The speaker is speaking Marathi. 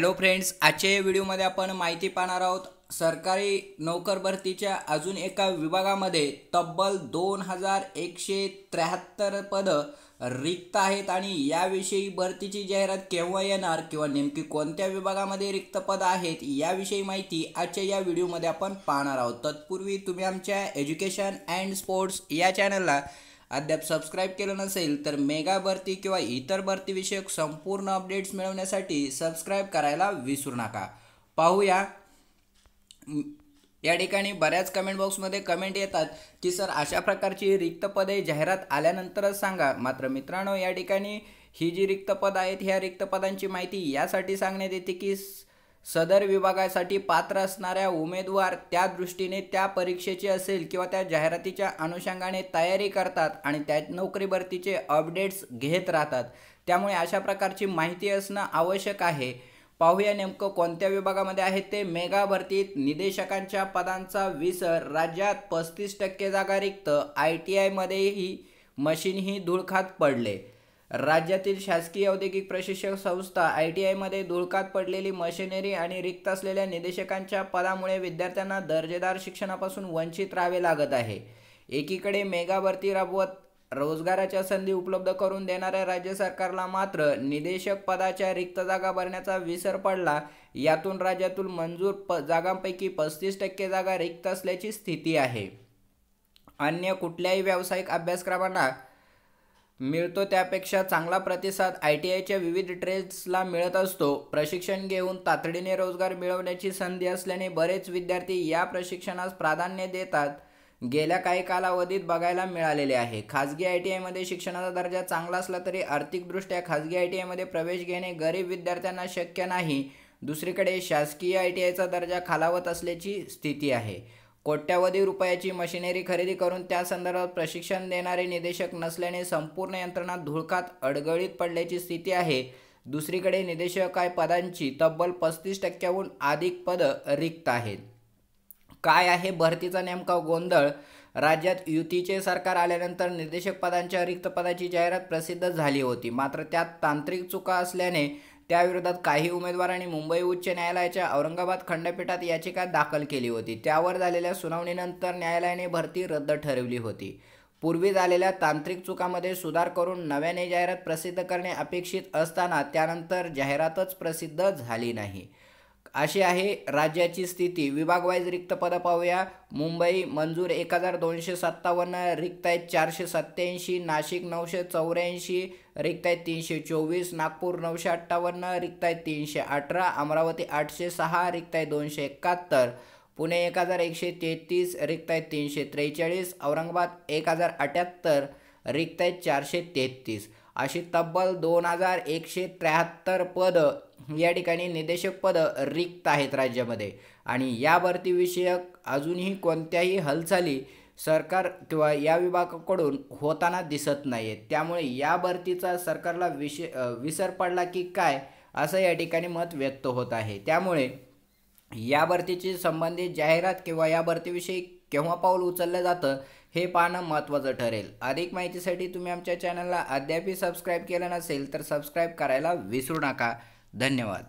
हॅलो फ्रेंड्स आजच्या या व्हिडिओमध्ये आपण माहिती पाहणार आहोत सरकारी नोकर भरतीच्या अजून एका विभागामध्ये तब्बल दोन हजार एकशे त्र्याहत्तर पदं रिक्त आहेत आणि याविषयी भरतीची जाहिरात केव्हा येणार किंवा नेमकी कोणत्या विभागामध्ये रिक्त पदं आहेत याविषयी माहिती आजच्या या व्हिडिओमध्ये आपण पाहणार आहोत. तत्पूर्वी तुम्ही आमच्या एज्युकेशन अँड स्पोर्ट्स या चॅनलला अद्याप सबस्क्राईब केलं नसेल तर मेगा भरती किंवा इतर भरतीविषयक संपूर्ण अपडेट्स मिळवण्यासाठी सबस्क्राईब करायला विसरू नका. पाहूया. या ठिकाणी बऱ्याच कमेंट बॉक्समध्ये कमेंट येतात की सर अशा प्रकारची रिक्त पदे जाहिरात आल्यानंतरच सांगा. मात्र मित्रांनो या ठिकाणी ही जी रिक्त पद आहेत ह्या रिक्त पदांची माहिती यासाठी सांगण्यात येते की सदर विभागासाठी पात्र असणाऱ्या उमेदवार त्या दृष्टीने त्या परीक्षेची असेल किंवा त्या जाहिरातीच्या अनुषंगाने तयारी करतात आणि त्या नोकरी भरतीचे अपडेट्स घेत राहतात. त्यामुळे अशा प्रकारची माहिती असणं आवश्यक आहे. पाहूया नेमकं कोणत्या विभागामध्ये आहे ते. मेगा भरतीत निदेशकांच्या पदांचा विसर राज्यात पस्तीस टक्के जागा रिक्त आय टी आयमध्येही मशीनही धुळखात पडले. राज्यातील शासकीय औद्योगिक प्रशिक्षक संस्था आय टी आयमध्ये धुळकात पडलेली मशिनरी आणि रिक्त असलेल्या निदेशकांच्या पदामुळे विद्यार्थ्यांना दर्जेदार शिक्षणापासून वंचित राहावे लागत आहे. एकीकडे मेगा भरती राबवत रोजगाराच्या संधी उपलब्ध करून देणाऱ्या राज्य सरकारला मात्र निदेशक पदाच्या रिक्त जागा भरण्याचा विसर पडला. यातून राज्यातून मंजूर प जागांपैकी पस्तीस टक्के जागा रिक्त असल्याची स्थिती आहे. अन्य कुठल्याही व्यावसायिक अभ्यासक्रमांना मिळतो त्यापेक्षा चांगला प्रतिसाद आय टी आयच्या विविध ट्रेड्सला मिळत असतो. प्रशिक्षण घेऊन तातडीने रोजगार मिळवण्याची संधी असल्याने बरेच विद्यार्थी या प्रशिक्षणास प्राधान्य देतात. गेल्या काही कालावधीत बघायला मिळालेले आहे. खाजगी आय टी आयमध्ये शिक्षणाचा दर्जा चांगला असला तरी आर्थिकदृष्ट्या खाजगी आय टी आयमध्ये प्रवेश घेणे गरीब विद्यार्थ्यांना शक्य नाही. दुसरीकडे शासकीय आय टी आयचा दर्जा खालावत असल्याची स्थिती आहे. कोट्यावधी रुपयाची मशिनरी खरेदी करून त्या संदर्भात प्रशिक्षण देणारे निदेशक नसल्याने संपूर्ण यंत्रणा धुळकात अडगळीत पडल्याची स्थिती आहे. दुसरीकडे निदेशक पदांची तब्बल पस्तीस टक्क्याहून अधिक पदं रिक्त आहेत. काय आहे भरतीचा नेमका गोंधळ? राज्यात युतीचे सरकार आल्यानंतर निर्देशक पदांच्या रिक्त पदाची जाहिरात प्रसिद्ध झाली होती. मात्र त्यात तांत्रिक चुका असल्याने त्याविरोधात काही उमेदवारांनी मुंबई उच्च न्यायालयाच्या औरंगाबाद खंडपीठात याचिका दाखल केली होती. त्यावर झालेल्या सुनावणीनंतर न्यायालयाने भरती रद्द ठरवली होती. पूर्वी झालेल्या तांत्रिक चुकामध्ये सुधार करून नव्याने जाहिरात प्रसिद्ध करणे अपेक्षित असताना त्यानंतर जाहिरातच प्रसिद्ध झाली नाही. अशी आहे राज्याची स्थिती. विभागवाईज रिक्त पदं पाहूया. मुंबई मंजूर एक हजार दोनशे सत्तावन्न रिक्त आहेत चारशे सत्त्याऐंशी नाशिक नऊशे चौऱ्याऐंशी रिक्त आहेत तीनशे चोवीस नागपूर नऊशे अठ्ठावन्न रिक्त आहेत तीनशे अठरा अमरावती आठशे सहा रिक्त आहे दोनशे एकाहत्तर. पुणे एक हजार एकशे तेहतीस रिक्त आहेत तीनशे त्रेचाळीस औरंगाबाद एक हजार अठ्याहत्तर रिक्त आहेत चारशे तेहतीस. अशी तब्बल दोन हजार एकशे त्र्याहत्तर पदं या ठिकाणी निदेशक पदं रिक्त आहेत राज्यामध्ये. आणि या भरतीविषयक अजूनही कोणत्याही हालचाली सरकार किंवा या विभागाकडून होताना दिसत नाही आहेत त्यामुळे या भरतीचा सरकारला विषय विसर पडला की काय असं या ठिकाणी मत व्यक्त होत आहे. त्यामुळे या भरतीची संबंधित जाहिरात किंवा या भरतीविषयी केव्हा पाऊल उचललं जातं हे पाहणं महत्त्वाचं ठरेल. अधिक माहितीसाठी तुम्ही आमच्या चॅनलला अद्यापही सबस्क्राईब केलं नसेल तर सबस्क्राईब करायला विसरू नका. धन्यवाद.